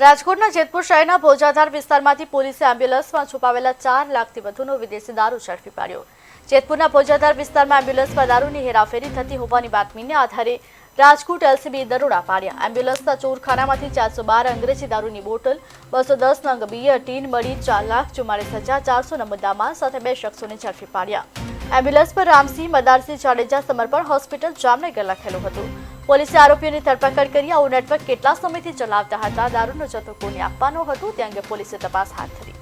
રાજકોટના જેતપુર શહેરના ભોજાધાર વિસ્તારમાંથી પોલીસે એમ્બ્યુલન્સમાં છુપાવેલા ચાર લાખથી વધુનો વિદેશી દારૂ ઝડપી પાડ્યો. જેતપુરના ભોજાધાર વિસ્તારમાં એમ્બ્યુલન્સમાં દારૂની હેરાફેરી થતી હોવાની બાતમીને આધારે રાજકોટ એલસીબી દરોડા પાડ્યા. એમ્બ્યુલન્સના ચોરખાનામાંથી ચારસો બાર અંગ્રેજી દારૂની બોટલ, બસો દસ નંગ બિયર, ટીન મળી ચાર લાખ ચુમ્માલીસ હજાર ચારસો મુદ્દામાલ સાથે બે શખ્સોને ઝડપી પાડ્યા. એમ્બ્યુલન્સ પર રામસિંહ મદારસિંહ જાડેજા સમર્પણ હોસ્પિટલ જામનગર લખેલું હતું. પોલીસે આરોપીઓની ધરપકડ કરી આવું નેટવર્ક કેટલા સમયથી ચલાવતા હતા, દારૂનો જથ્થો કોને આપવાનો હતો, તે અંગે પોલીસે તપાસ હાથ ધરી.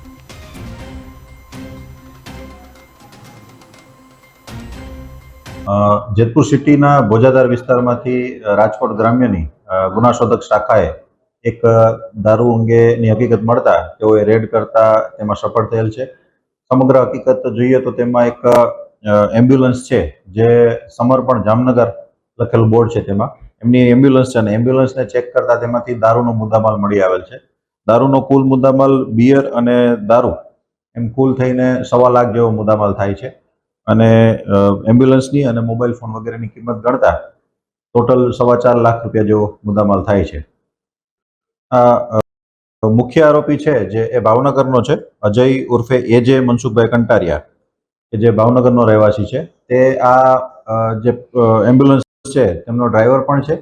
જેતપુર સિટીના ભોજાદાર વિસ્તારમાંથી રાજકોટ ગ્રામ્યની ગુનાશોધક શાખાએ એક દારૂ અંગેની હકીકત મળતા તેઓએ રેડ કરતા તેમાં સફળ થયેલ છે. સમગ્ર હકીકત જોઈએ તો તેમાં એક એમ્બ્યુલન્સ છે, જે સમર્પણ જામનગર લખેલું બોર્ડ છે તેમાં. એમની એમ્બ્યુલન્સ છે અને એમ્બ્યુલન્સને ચેક કરતા તેમાંથી દારૂનો મુદ્દામાલ મળી આવેલ છે. દારૂનો કુલ મુદ્દામાલ બિયર અને દારૂ, એમ કુલ થઈને સવા લાખ જેવો મુદ્દામાલ થાય છે. અને એમ્બ્યુલન્સની અને મોબાઈલ ફોન વગેરેની કિંમત ગણતા ટોટલ સવા ચાર લાખ રૂપિયા જેવો મુદ્દામાલ થાય છે. આ મુખ્ય આરોપી છે જે એ ભાવનગરનો છે, અજય ઉર્ફે એજે મનસુખભાઈ કંટારિયા. જે ભાવનગરનો રહેવાસી છે, તે આ જે એમ્બ્યુલન્સ છે, તેમનો ડ્રાઈવર પણ છે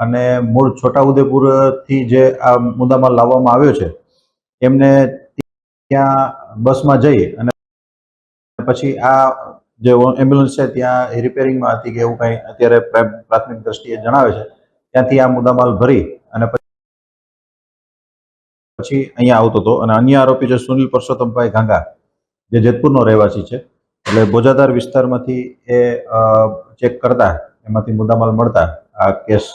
અને મૂળ છોટાઉદેપુરથી જે આ મુદ્દામાલ લાવવામાં આવ્યો છે, એમને ત્યાં બસમાં જઈ અને પછી આ જે એમ્બ્યુલન્સ છે, ત્યાં રિપેરિંગમાં હતી કે એવું કંઈ અત્યારે પ્રાથમિક દ્રષ્ટિએ જણાવે છે, ત્યાંથી આ મુદ્દામાલ ભરી અને પછી અહીંયા આવતો હતો. અને અન્ય આરોપી છે, સુનિલ પરસોત્તમભાઈ ગાંગા, જે જેતપુરનો રહેવાસી છે. એટલે બોજાદાર વિસ્તારમાંથી એ ચેક કરતા એમાંથી મુદ્દામાલ મળતા આ કેસ